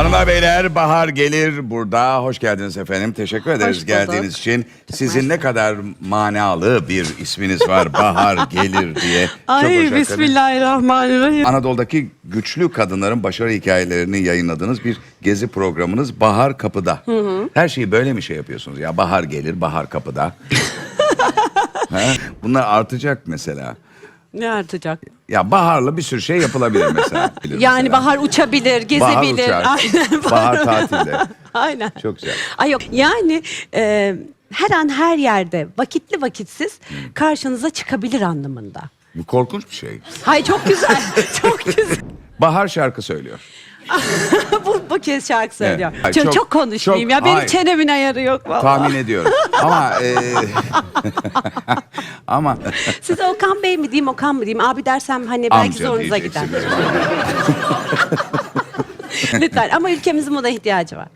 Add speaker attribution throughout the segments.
Speaker 1: Hanımlar beyler bahar gelir burada. Hoş geldiniz efendim. Teşekkür ederiz
Speaker 2: bulduk.
Speaker 1: geldiğiniz için. Sizin ne kadar manalı bir isminiz var. bahar gelir diye. Çok hoş
Speaker 2: Ay
Speaker 1: hakikaten.
Speaker 2: bismillahirrahmanirrahim.
Speaker 1: Anadolu'daki güçlü kadınların başarı hikayelerini yayınladığınız bir gezi programınız Bahar Kapı'da. Her şeyi böyle mi şey yapıyorsunuz ya? Bahar gelir, bahar kapıda. Ha? Bunlar artacak mesela.
Speaker 2: Ne artacak?
Speaker 1: Ya baharla bir sürü şey yapılabilir mesela.
Speaker 2: Yani
Speaker 1: Mesela.
Speaker 2: bahar uçabilir,
Speaker 1: Bahar
Speaker 2: gezebilir.
Speaker 1: uçar.
Speaker 2: Aynen.
Speaker 1: Bahar tatilde.
Speaker 2: Aynen.
Speaker 1: Çok güzel.
Speaker 2: Ay yok yani e, her an her yerde vakitli vakitsiz
Speaker 1: Hmm.
Speaker 2: karşınıza çıkabilir anlamında.
Speaker 1: Bu korkunç bir şey.
Speaker 2: Hay çok güzel. çok güzel.
Speaker 1: Bahar şarkı söylüyor.
Speaker 2: bu, bu kez şarkı söylüyor.
Speaker 1: Evet. Ay,
Speaker 2: çok,
Speaker 1: çok-
Speaker 2: çok, konuşmayayım
Speaker 1: çok-
Speaker 2: ya. Benim
Speaker 1: hayır.
Speaker 2: çenemin ayarı yok vallahi.
Speaker 1: Tahmin ediyorum. Ama e, ama
Speaker 2: Size Okan Bey mi diyeyim Okan mı diyeyim? Abi dersem hani belki
Speaker 1: amca
Speaker 2: zorunuza gider.
Speaker 1: diyeceksiniz.
Speaker 2: Lütfen ama ülkemizin buna ihtiyacı var.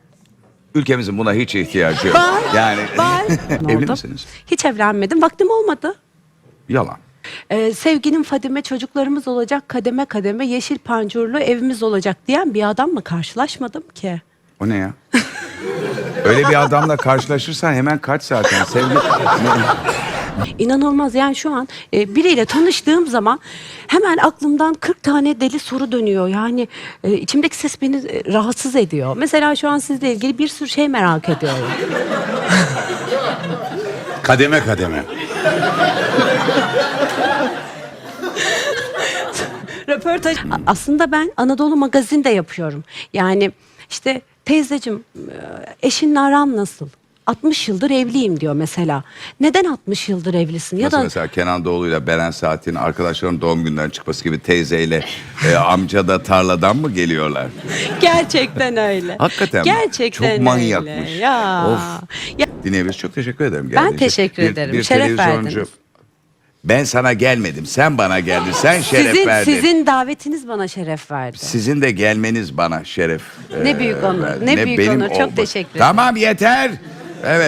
Speaker 1: Ülkemizin buna hiç ihtiyacı yok.
Speaker 2: Var.
Speaker 1: Yani
Speaker 2: Var. Ne
Speaker 1: evli
Speaker 2: oldu?
Speaker 1: misiniz?
Speaker 2: Hiç evlenmedim. Vaktim olmadı.
Speaker 1: Yalan.
Speaker 2: Ee, sevginin Fadime çocuklarımız olacak kademe kademe yeşil pancurlu evimiz olacak diyen bir adamla karşılaşmadım ki.
Speaker 1: O ne ya? Öyle bir adamla karşılaşırsan hemen kaç zaten sevgi.
Speaker 2: İnanılmaz yani şu an e, biriyle tanıştığım zaman hemen aklımdan 40 tane deli soru dönüyor. Yani e, içimdeki ses beni e, rahatsız ediyor. Mesela şu an sizle ilgili bir sürü şey merak ediyorum.
Speaker 1: Kademe kademe.
Speaker 2: Röportaj. Aslında ben Anadolu Magazin de yapıyorum. Yani işte teyzecim e, eşinle aram nasıl? 60 yıldır evliyim diyor mesela. Neden 60 yıldır evlisin? Ya
Speaker 1: Nasıl
Speaker 2: da
Speaker 1: mesela Kenan Doğulu'yla Beren Saat'in arkadaşların doğum günden çıkması gibi teyzeyle e, amca da tarladan mı geliyorlar?
Speaker 2: gerçekten öyle.
Speaker 1: Hakikaten mi?
Speaker 2: Gerçekten
Speaker 1: Çok manyakmış.
Speaker 2: öyle. Ya.
Speaker 1: Of.
Speaker 2: ya
Speaker 1: Dinleyebiliriz. Çok teşekkür ederim.
Speaker 2: Ben
Speaker 1: geldiğin için.
Speaker 2: teşekkür ederim. Şeref verdiniz.
Speaker 1: Ben sana gelmedim. Sen bana geldin. Sen şeref
Speaker 2: sizin
Speaker 1: verdin.
Speaker 2: sizin davetiniz bana şeref verdi.
Speaker 1: Sizin de gelmeniz bana şeref.
Speaker 2: Ne
Speaker 1: e,
Speaker 2: büyük onur,
Speaker 1: verdi.
Speaker 2: ne büyük onur. Çok teşekkür ederim.
Speaker 1: Tamam yeter. Evet.